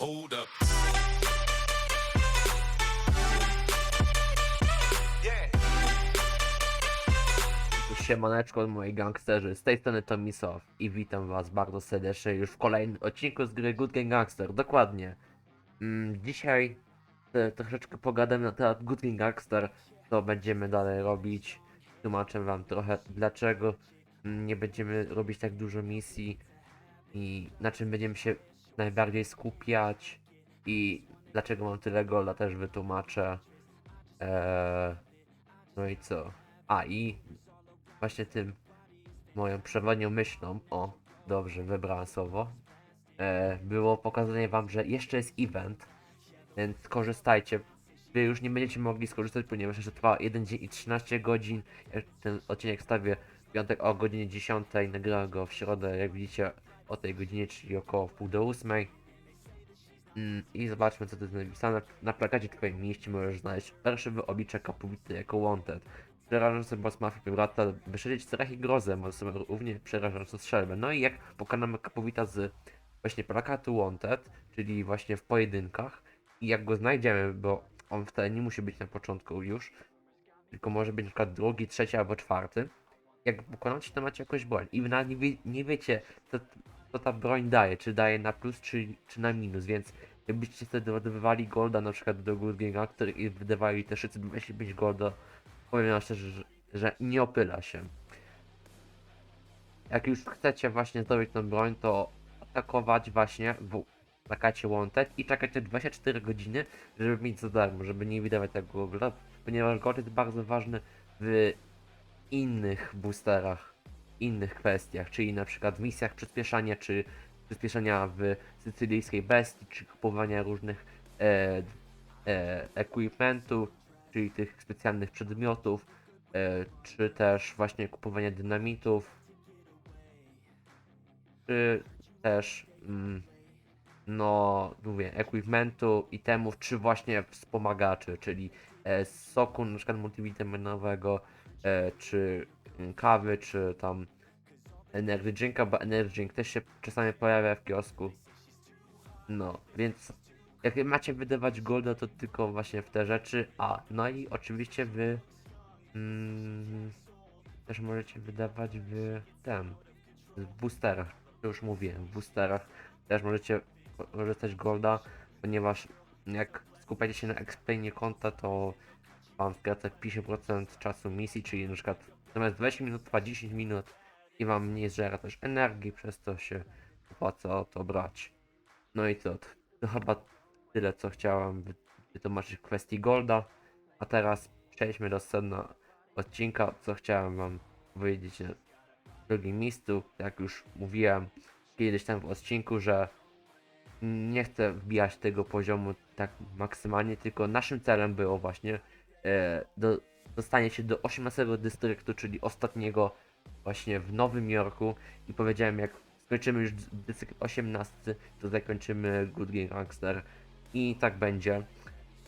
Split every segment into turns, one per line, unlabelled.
Hold up.
Siemaneczko moi gangsterzy, z tej strony Tomisow i witam was bardzo serdecznie już w kolejnym odcinku z gry Good Gangster, dokładnie. Mm, dzisiaj e, troszeczkę pogadam na temat Good Gangster, co będziemy dalej robić. Tłumaczę wam trochę dlaczego mm, nie będziemy robić tak dużo misji i na czym będziemy się najbardziej skupiać i dlaczego mam tyle golda też wytłumaczę. Eee, no i co? A i właśnie tym moją przewodnią myślą, o, dobrze, wybrałem słowo, e, było pokazanie wam, że jeszcze jest event, więc korzystajcie. Wy już nie będziecie mogli skorzystać, ponieważ jeszcze trwa 1 dzień i 13 godzin. Ten odcinek wstawię w piątek o godzinie 10, nagrałem go w środę, jak widzicie, o tej godzinie, czyli około pół do 8. Mm, I zobaczmy co tu jest napisane. Na plakacie twoim mieście możesz znaleźć pierwszy oblicze Kapowity jako Wanted. Przerażający boss mafii Pibrata wyszylić strach i grozę, może sobie równie przerażającą strzelbę. No i jak pokonamy Kapowita z właśnie plakatu Wanted, czyli właśnie w pojedynkach i jak go znajdziemy, bo on wcale nie musi być na początku już, tylko może być na przykład drugi, trzeci albo czwarty. Jak pokonacie, to macie jakąś broń i nawet nie, wie, nie wiecie, co, co ta broń daje, czy daje na plus, czy, czy na minus, więc jakbyście wtedy odbywali golda na przykład do Game'a, który i wydawali te 625 golda, powiem wam szczerze, że, że nie opyla się. Jak już chcecie właśnie zdobyć tą broń, to atakować właśnie w plakacie Wanted i czekać te 24 godziny, żeby mieć za darmo, żeby nie wydawać tego golda, ponieważ gold jest bardzo ważny w innych boosterach, innych kwestiach, czyli na przykład w misjach przyspieszania, czy przyspieszenia w sycylijskiej bestii, czy kupowania różnych e, e, czyli tych specjalnych przedmiotów, e, czy też właśnie kupowania dynamitów, czy też mm, no mówię, equipmentu, itemów, czy właśnie wspomagaczy, czyli e, soku na przykład multivitaminowego, e, czy kawy, czy tam energy drinka, bo energy drink też się czasami pojawia w kiosku. No, więc jak macie wydawać golda, to tylko właśnie w te rzeczy, a no i oczywiście wy mm, też możecie wydawać w ten, w boosterach, to już mówiłem, w boosterach też możecie korzystać golda, ponieważ jak skupiacie się na explainie konta, to wam skraca 50% czasu misji, czyli na przykład zamiast 20 minut trwa 10 minut i wam nie zżera też energii, przez to się opłaca to brać. No i co, to chyba tyle co chciałem wy- wytłumaczyć w kwestii Golda. A teraz przejdźmy do sedna odcinka, co chciałem wam powiedzieć na drugim miejscu. Jak już mówiłem kiedyś tam w odcinku, że nie chcę wbijać tego poziomu tak maksymalnie, tylko naszym celem było właśnie do, dostanie się do 18 dystryktu, czyli ostatniego właśnie w Nowym Jorku. I powiedziałem jak skończymy już dystrykt 18, to zakończymy Good Game Gangster. I tak będzie.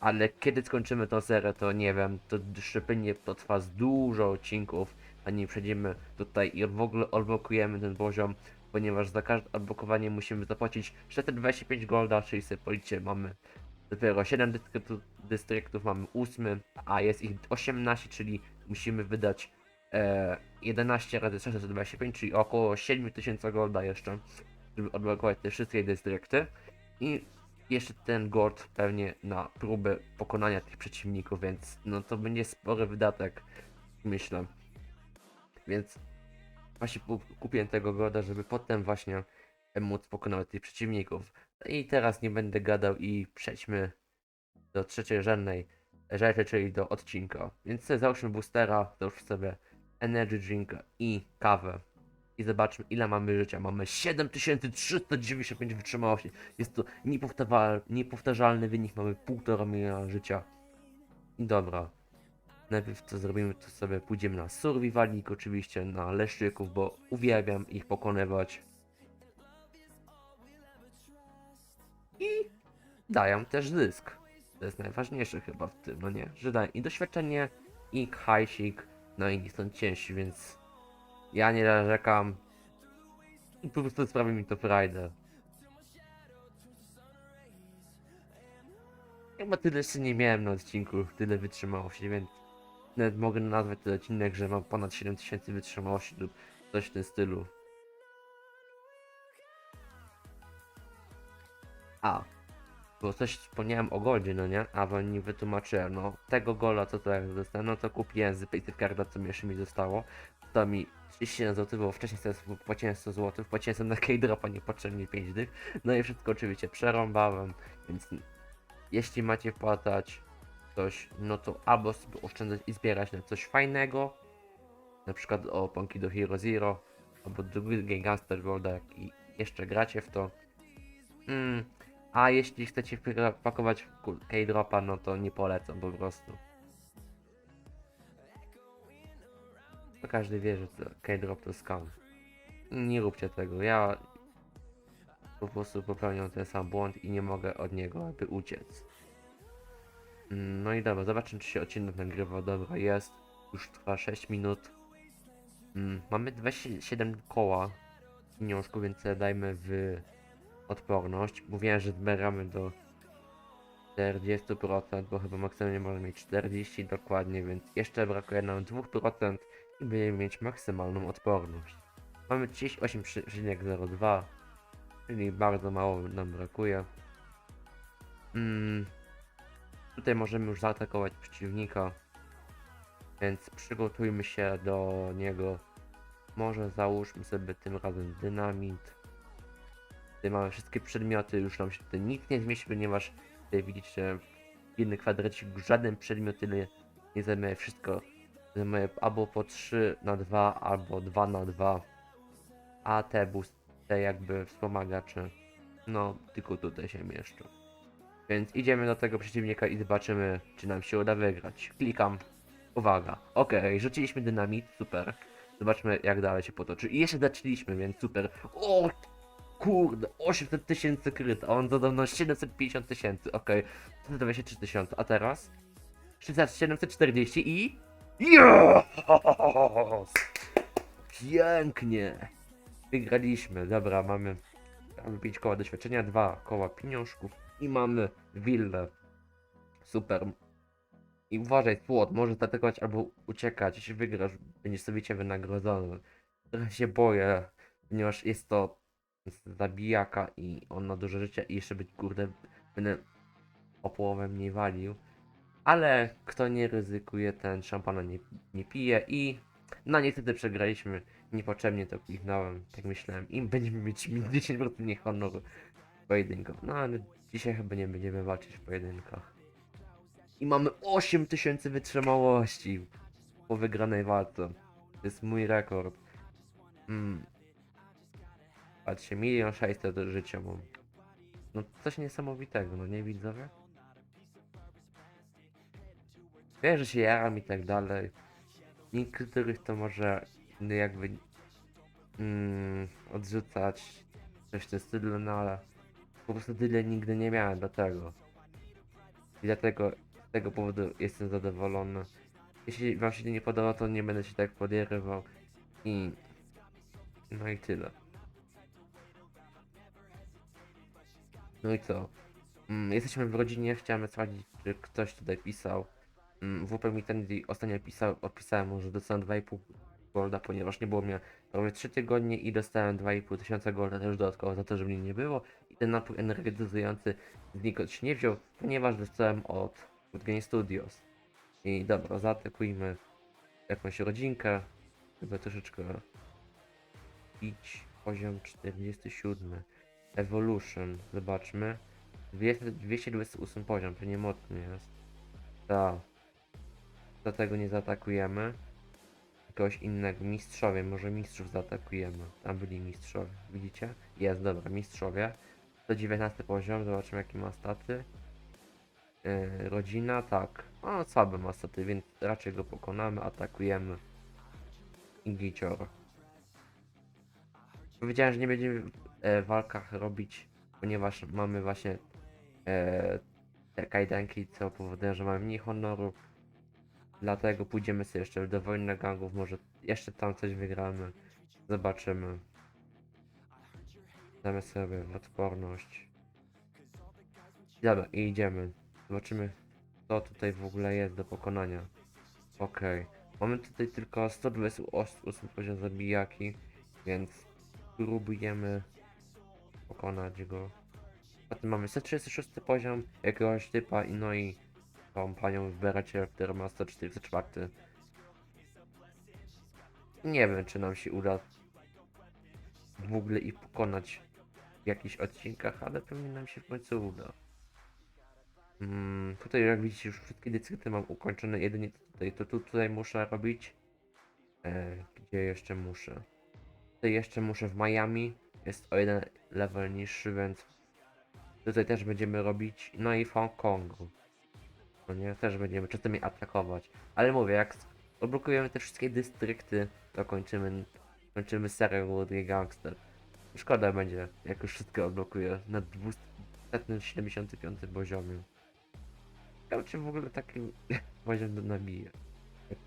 Ale kiedy skończymy tą serię, to nie wiem, to szczepienie to trwa z dużo odcinków, a nie przejdziemy tutaj i w ogóle odblokujemy ten poziom, ponieważ za każde odblokowanie musimy zapłacić 425 golda, czyli sobie policzcie, mamy dopiero 7 dystryktów, dystryktów mamy 8, a jest ich 18, czyli musimy wydać e, 11 razy 625, czyli około 7000 golda jeszcze, żeby odblokować te wszystkie dystrykty. I jeszcze ten gold pewnie na próbę pokonania tych przeciwników, więc no to będzie spory wydatek, myślę. Więc właśnie kupiłem tego golda, żeby potem właśnie móc pokonać tych przeciwników. I teraz nie będę gadał i przejdźmy do trzeciej rzędnej rzeczy, czyli do odcinka. Więc sobie załóżmy boostera, załóżmy sobie energy drink i kawę. I zobaczmy ile mamy życia. Mamy 7395 wytrzymałości. Jest to niepowtarzalny, niepowtarzalny wynik. Mamy 1,5 miliona życia. I dobra. Najpierw co zrobimy, to sobie pójdziemy na survivalik, oczywiście na leszczyków, bo uwielbiam ich pokonywać. I dają też zysk. To jest najważniejsze chyba w tym, no nie? Że dają i doświadczenie, i hajsik, no i nie są ciężsi, więc ja nie narzekam. I po prostu sprawi mi to frajdę. Chyba tyle jeszcze nie miałem na odcinku, tyle wytrzymałości, więc nawet mogę nazwać ten odcinek, że mam ponad 7000 wytrzymałości lub coś w tym stylu. A, bo coś wspomniałem o goldzie, no nie? A wam nie wytłumaczyłem, no tego gola co to jak dostałem, no to kupiłem z Paycarda, co mi jeszcze mi zostało. To mi 37 zł, bo wcześniej sobie płaciłem 100 zł, płaciłem sobie na K-Dropa niepotrzebnie 5 dych. No i wszystko oczywiście przerąbałem, więc jeśli macie płatać coś, no to albo sobie oszczędzać i zbierać na coś fajnego, na przykład o Ponki do Hero Zero, albo drugi Gangster Worlda, jak i jeszcze gracie w to. Mm, a jeśli chcecie pakować w K-Dropa, no to nie polecam po prostu. To każdy wie, że K-Drop to scam. Nie róbcie tego, ja po prostu popełniam ten sam błąd i nie mogę od niego jakby uciec. No i dobra, zobaczymy czy się odcinek nagrywa. Dobra, jest. Już trwa 6 minut. Mm, mamy 27 koła pieniążku, więc dajmy w odporność. Mówiłem, że zbieramy do 40%, bo chyba maksymalnie możemy mieć 40 dokładnie, więc jeszcze brakuje nam 2% i będziemy mieć maksymalną odporność. Mamy 38,02, czyli bardzo mało nam brakuje. Mm, tutaj możemy już zaatakować przeciwnika, więc przygotujmy się do niego. Może załóżmy sobie tym razem dynamit. Tutaj mamy wszystkie przedmioty, już nam się tutaj nic nie zmieści, ponieważ tutaj widzicie inny kwadracik, żaden przedmiot tyle nie zajmuje, wszystko zajmuje albo po 3 na 2 albo 2 na 2 a te boost, te jakby wspomagacze, no tylko tutaj się mieszczą. Więc idziemy do tego przeciwnika i zobaczymy, czy nam się uda wygrać. Klikam. Uwaga. Okej, rzuciliśmy dynamit, super. Zobaczmy, jak dalej się potoczy. I jeszcze zaczęliśmy, więc super. O, kurde, 800 tysięcy kryt, a on zadał na 750 tysięcy, okej. 123 tysiące, a teraz? 740 i... Yes! Pięknie! Wygraliśmy, dobra, mamy mamy 5 koła doświadczenia, 2 koła pieniążków i mamy willę. Super. I uważaj, płot, może zaatakować albo uciekać. Jeśli wygrasz, będziesz sowicie wynagrodzony. Trochę się boję, ponieważ jest to zabijaka i on ma dużo życia i jeszcze być kurde, będę o połowę mniej walił. Ale kto nie ryzykuje, ten szampana nie, nie pije i no niestety przegraliśmy. Niepotrzebnie to kliknąłem, tak myślałem. I będziemy mieć minus 10% niehonoru w pojedynkach. No ale dzisiaj chyba nie będziemy walczyć w pojedynkach. I mamy 8000 wytrzymałości po wygranej walce. To jest mój rekord. Mm. Patrzcie, milion 600 do życia mam. No coś niesamowitego, no nie widzowie? Wiem, że się jaram i tak dalej. Niektórych to może jakby mm, odrzucać coś w tym stylu, no ale po prostu tyle nigdy nie miałem dlatego. I dlatego z tego powodu jestem zadowolony. Jeśli wam się nie podoba, to nie będę się tak podejrywał i no i tyle. No i co? Mm, jesteśmy w rodzinie, chciałem sprawdzić, czy ktoś tutaj pisał. Mm, WP mi ten ostatnio pisał, odpisałem mu, że dostałem 2,5 golda, ponieważ nie było mnie prawie 3 tygodnie i dostałem 2,5 tysiąca golda też dodatkowo za to, że mnie nie było. I ten napój energetyzujący znikąd się nie wziął, ponieważ dostałem od Game Studios. I dobra, zaatakujmy jakąś rodzinkę, żeby troszeczkę bić. Poziom 47. Evolution, zobaczmy. 200 228 poziom, to nie mocny jest. Tak. Dlatego nie zaatakujemy. Kogoś innego. Mistrzowie, może mistrzów zaatakujemy. Tam byli mistrzowie, widzicie? Jest, dobra, mistrzowie. 119 poziom, zobaczymy jakie ma staty. Yy, rodzina, tak. O, słabe ma staty, więc raczej go pokonamy, atakujemy. I gicior. Powiedziałem, że nie będziemy walkach robić, ponieważ mamy właśnie e, te kajdanki, co powoduje, że mamy mniej honoru. Dlatego pójdziemy sobie jeszcze do wojny gangów, może jeszcze tam coś wygramy. Zobaczymy. Damy sobie w odporność. Dobra, i idziemy. Zobaczymy, co tutaj w ogóle jest do pokonania. Okej. Mamy tutaj tylko 128 poziom zabijaki, więc spróbujemy pokonać go. Potem mamy 136 poziom jakiegoś typa i no i tą panią w berecie, która ma 144. Nie wiem, czy nam się uda w ogóle ich pokonać w jakichś odcinkach, ale pewnie nam się w końcu uda. Mm, tutaj jak widzicie już wszystkie dystrykty mam ukończone, jedynie tutaj, to tu, tutaj muszę robić. E, gdzie jeszcze muszę? Tutaj jeszcze muszę w Miami, jest o jeden level niższy, więc tutaj też będziemy robić, no i w Hongkongu. No nie, też będziemy czasami atakować. Ale mówię, jak odblokujemy te wszystkie dystrykty, to kończymy, kończymy serię World Gangster. Szkoda będzie, jak już wszystko odblokuję na 275 poziomie. Ja czy w ogóle taki poziom nabije.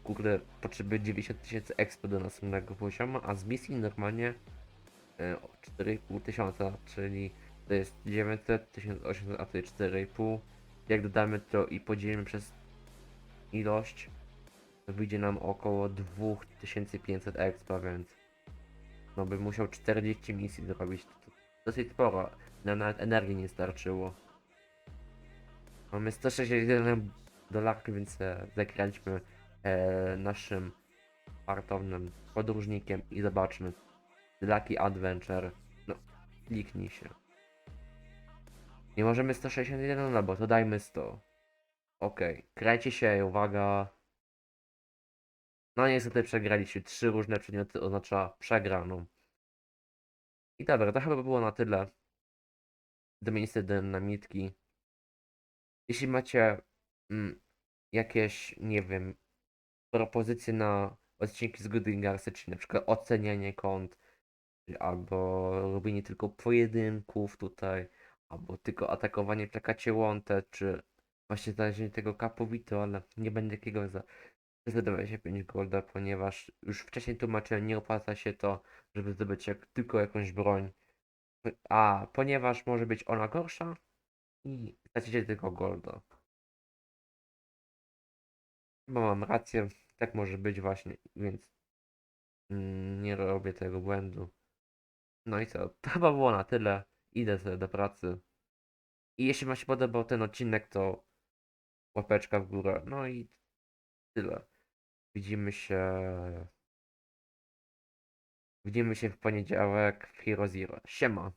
Kurde potrzebuje 90 tysięcy expo do następnego poziomu, a z misji normalnie 4,5 tysiąca, czyli to jest 900, 1800, a jest 4,5. Jak dodamy to i podzielimy przez ilość, to wyjdzie nam około 2500 expa, więc no bym musiał 40 misji zrobić. To, dosyć sporo. Nam nawet energii nie starczyło. Mamy 161 dolarów, więc e, zagraliśmy e, naszym fartownym podróżnikiem i zobaczmy. Lucky Adventure. No, kliknij się. Nie możemy 161, no bo to dajmy 100. Okej, krajcie się, uwaga. No niestety przegraliśmy. Trzy różne przedmioty oznacza przegraną. I dobra, to chyba by było na tyle. Domienicy dynamitki. Jeśli macie mm, jakieś, nie wiem, propozycje na odcinki z Goodingarsy, czyli na przykład ocenianie kont, albo robienie tylko pojedynków tutaj, albo tylko atakowanie czekacie łąte, czy właśnie znalezienie tego kapowito, ale nie będę takiego za za 25 golda, ponieważ już wcześniej tłumaczyłem, nie opłaca się to, żeby zdobyć jak, tylko jakąś broń, a ponieważ może być ona gorsza i stracicie tylko golda. Chyba mam rację, tak może być właśnie, więc mm, nie robię tego błędu. No i co, to chyba było na tyle. Idę sobie do pracy. I jeśli Wam się podobał ten odcinek, to łapeczka w górę. No i tyle. Widzimy się. Widzimy się w poniedziałek w Hero Zero. Siema.